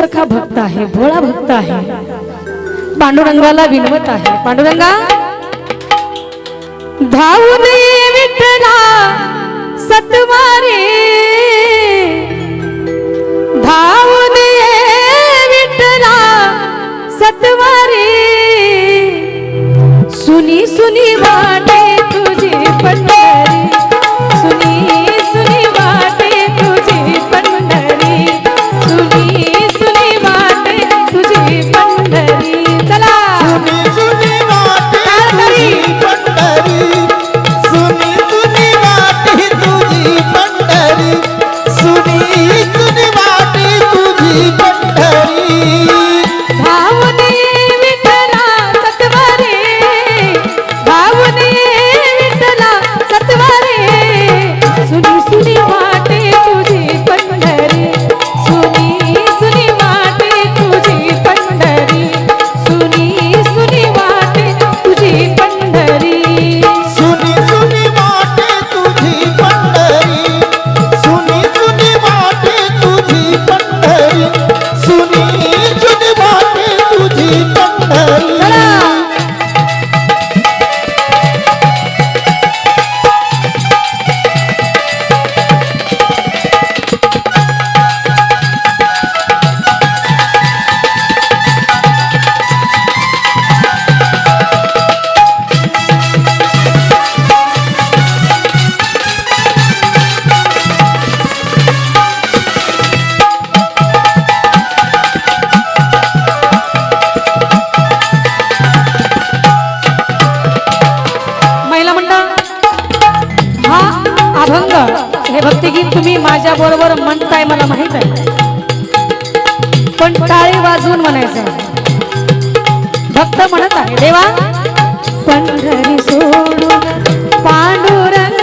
सारखा भक्त आहे भोळा भक्त आहे. पांडुरंगाला विनवत आहे. पांडुरंगा धावून विठला विठ्ठला सतवारे. धावून विठला विठ्ठला सतवारे. सुनी सुनी वाटे माझ्या बरोबर म्हणताय मला माहीत आहे. पण टाळी वाजवून म्हणायचं. भक्त म्हणत आहे देवा पंढरी सोडून पांडुरंग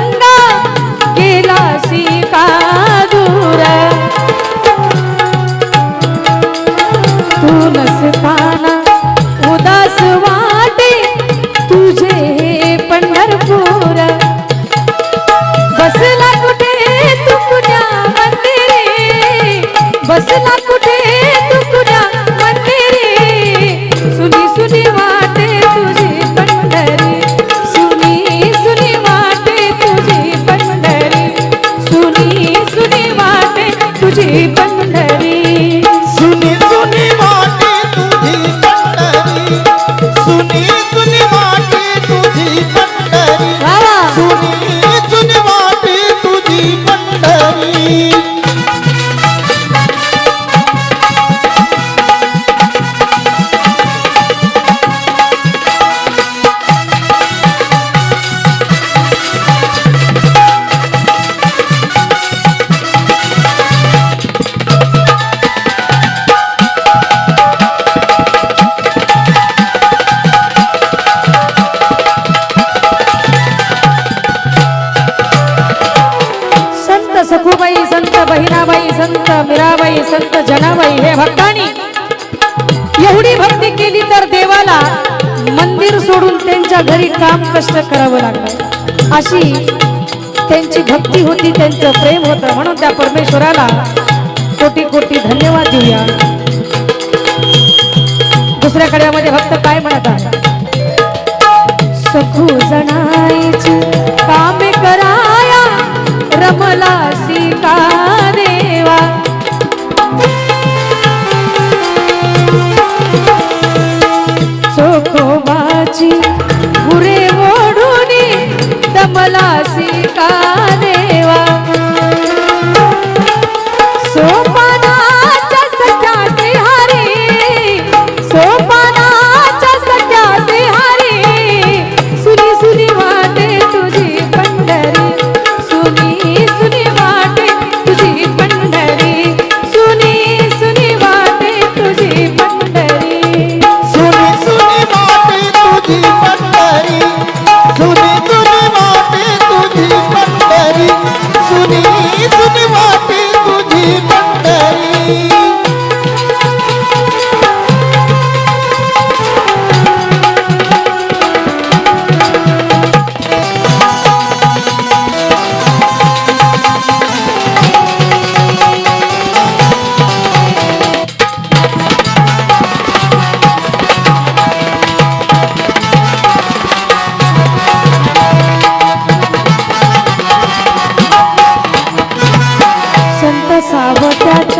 संत जनाबाई हे भक्तानी. एवढी भक्ती केली तर देवाला मंदिर सोडून त्यांच्या घरी काम कष्ट करावं लागलं. अशी त्यांची भक्ती होती त्यांचं प्रेम होतं. म्हणून त्या परमेश्वराला कोटी कोटी धन्यवाद देऊया. दुसऱ्या कड्यामध्ये भक्त काय म्हणत आहे सखू जणायची कामे कराया रमला सीता. बसावं त्याच्या